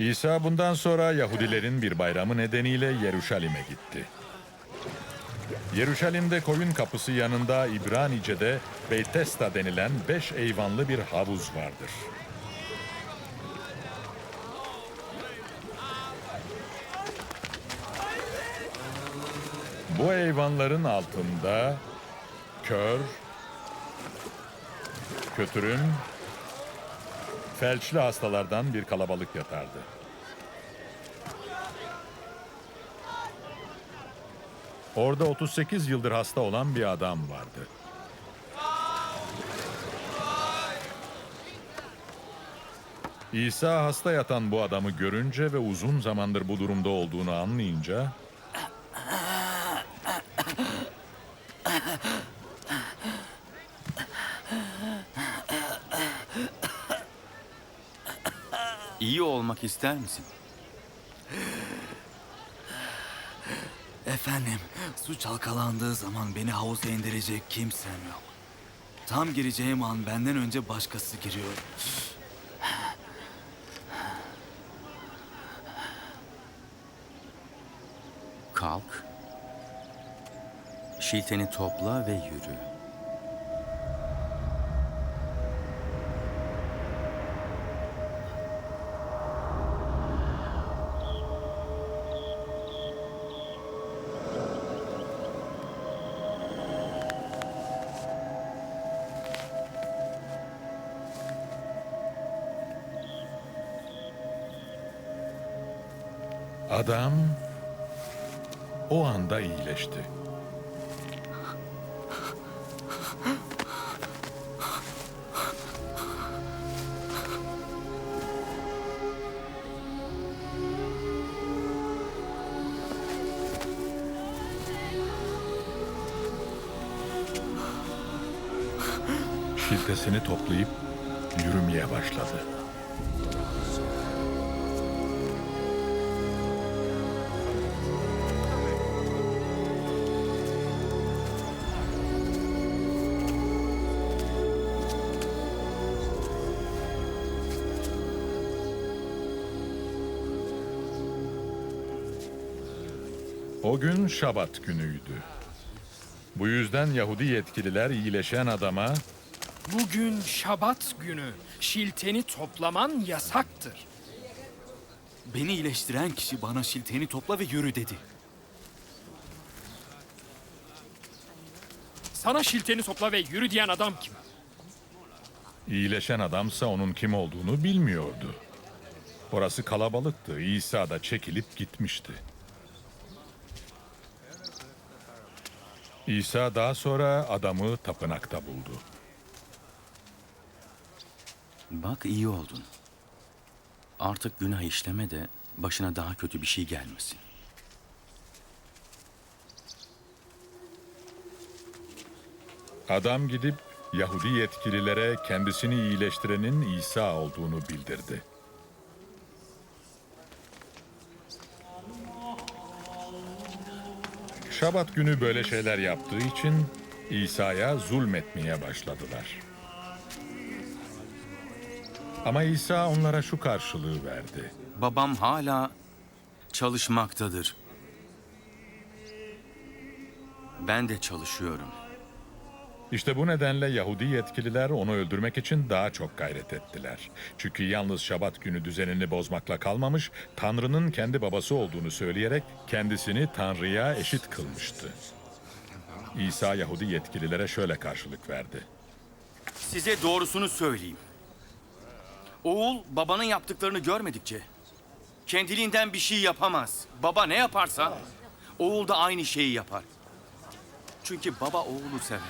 İsa bundan sonra Yahudilerin bir bayramı nedeniyle Yeruşalim'e gitti. Yeruşalim'de koyun kapısı yanında İbranice'de Beytesta denilen beş eyvanlı bir havuz vardır. Bu eyvanların altında kör, kötürüm, felçli hastalardan bir kalabalık yatardı. Orada 38 yıldır hasta olan bir adam vardı. İsa hasta yatan bu adamı görünce ve uzun zamandır bu durumda olduğunu anlayınca İyi olmak ister misin? Efendim, su çalkalandığı zaman beni havuza indirecek kimsem yok. Tam gireceğim an benden önce başkası giriyor. Kalk. Şilteni topla ve yürü. Adam o anda iyileşti. Şiltesini toplayıp yürümeye başladı. O gün Şabat günüydü. Bu yüzden Yahudi yetkililer iyileşen adama Bugün Şabat günü. Şilteni toplaman yasaktır. Beni iyileştiren kişi bana şilteni topla ve yürü dedi. Sana şilteni topla ve yürü diyen adam kim? iyileşen adamsa onun kim olduğunu bilmiyordu. Orası kalabalıktı. İsa da çekilip gitmişti. İsa daha sonra adamı tapınakta buldu. Bak iyi oldun. Artık günah işleme de başına daha kötü bir şey gelmesin. Adam gidip Yahudi yetkililere kendisini iyileştirenin İsa olduğunu bildirdi. Şabat günü böyle şeyler yaptığı için İsa'ya zulmetmeye başladılar. Ama İsa onlara şu karşılığı verdi. Babam hala çalışmaktadır. Ben de çalışıyorum. İşte bu nedenle Yahudi yetkililer onu öldürmek için daha çok gayret ettiler. Çünkü yalnız Şabat günü düzenini bozmakla kalmamış, Tanrı'nın kendi babası olduğunu söyleyerek kendisini Tanrı'ya eşit kılmıştı. İsa Yahudi yetkililere şöyle karşılık verdi. Size doğrusunu söyleyeyim. Oğul babanın yaptıklarını görmedikçe kendiliğinden bir şey yapamaz. Baba ne yaparsa oğul da aynı şeyi yapar. Çünkü baba oğlu sever.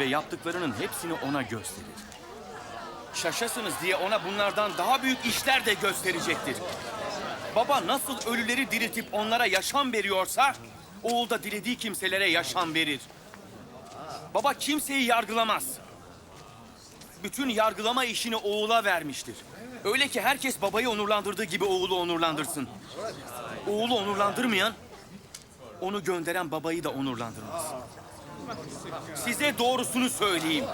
Ve yaptıklarının hepsini ona gösterir. Şaşasınız diye ona bunlardan daha büyük işler de gösterecektir. Baba nasıl ölüleri diriltip onlara yaşam veriyorsa, oğul da dilediği kimselere yaşam verir. Baba kimseyi yargılamaz bütün yargılama işini oğula vermiştir. Öyle ki herkes babayı onurlandırdığı gibi oğlu onurlandırsın. Oğlu onurlandırmayan, onu gönderen babayı da onurlandırmaz. Size doğrusunu söyleyeyim.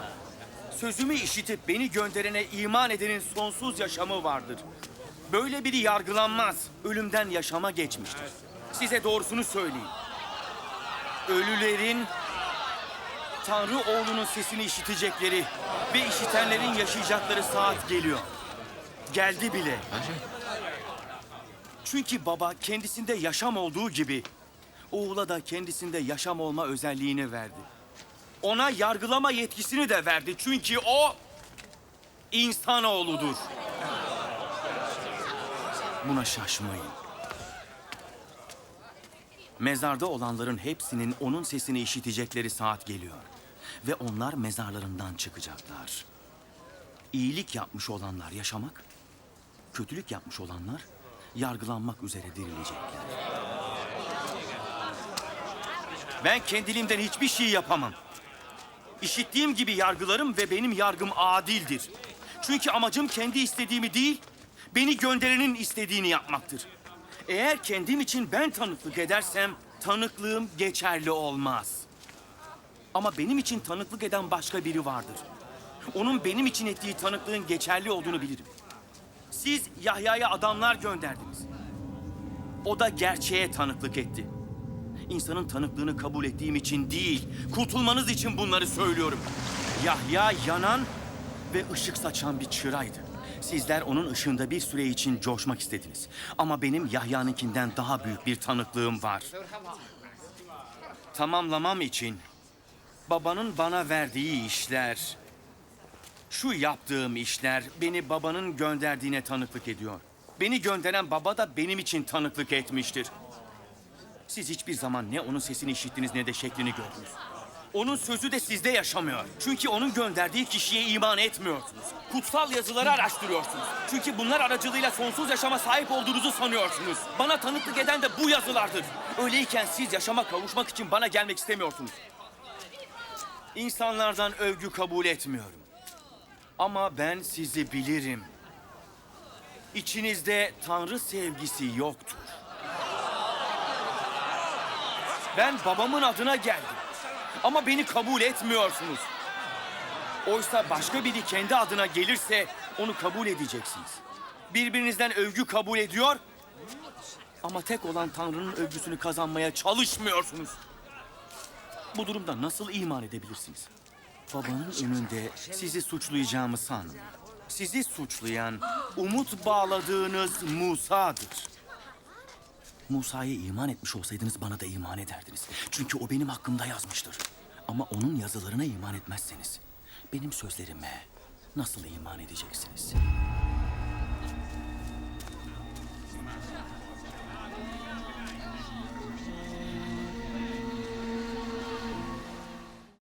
Sözümü işitip beni gönderene iman edenin sonsuz yaşamı vardır. Böyle biri yargılanmaz. Ölümden yaşama geçmiştir. Size doğrusunu söyleyeyim. Ölülerin Tanrı oğlunun sesini işitecekleri ve işitenlerin yaşayacakları saat geliyor. Geldi bile. Çünkü baba kendisinde yaşam olduğu gibi oğula da kendisinde yaşam olma özelliğini verdi. Ona yargılama yetkisini de verdi. Çünkü o insanoğludur. Buna şaşmayın. Mezarda olanların hepsinin onun sesini işitecekleri saat geliyor. Ve onlar mezarlarından çıkacaklar. İyilik yapmış olanlar yaşamak, kötülük yapmış olanlar yargılanmak üzere dirilecekler. Ben kendiliğimden hiçbir şey yapamam. İşittiğim gibi yargılarım ve benim yargım adildir. Çünkü amacım kendi istediğimi değil, beni gönderenin istediğini yapmaktır. Eğer kendim için ben tanıklık edersem tanıklığım geçerli olmaz. Ama benim için tanıklık eden başka biri vardır. Onun benim için ettiği tanıklığın geçerli olduğunu bilirim. Siz Yahya'ya adamlar gönderdiniz. O da gerçeğe tanıklık etti. İnsanın tanıklığını kabul ettiğim için değil, kurtulmanız için bunları söylüyorum. Yahya yanan ve ışık saçan bir çıraydı. Sizler onun ışığında bir süre için coşmak istediniz. Ama benim Yahya'nınkinden daha büyük bir tanıklığım var. Tamamlamam için babanın bana verdiği işler, şu yaptığım işler beni babanın gönderdiğine tanıklık ediyor. Beni gönderen baba da benim için tanıklık etmiştir. Siz hiçbir zaman ne onun sesini işittiniz ne de şeklini gördünüz. Onun sözü de sizde yaşamıyor. Çünkü onun gönderdiği kişiye iman etmiyorsunuz. Kutsal yazıları araştırıyorsunuz. Çünkü bunlar aracılığıyla sonsuz yaşama sahip olduğunuzu sanıyorsunuz. Bana tanıklık eden de bu yazılardır. Öyleyken siz yaşama kavuşmak için bana gelmek istemiyorsunuz. İnsanlardan övgü kabul etmiyorum. Ama ben sizi bilirim. İçinizde Tanrı sevgisi yoktur. Ben babamın adına geldim. Ama beni kabul etmiyorsunuz. Oysa başka biri kendi adına gelirse onu kabul edeceksiniz. Birbirinizden övgü kabul ediyor ama tek olan Tanrı'nın övgüsünü kazanmaya çalışmıyorsunuz. Bu durumda nasıl iman edebilirsiniz? Babanın önünde sizi suçlayacağımı sanmayın. Sizi suçlayan, umut bağladığınız Musa'dır. Musa'ya iman etmiş olsaydınız bana da iman ederdiniz. Çünkü o benim hakkımda yazmıştır. Ama onun yazılarına iman etmezseniz benim sözlerime nasıl iman edeceksiniz?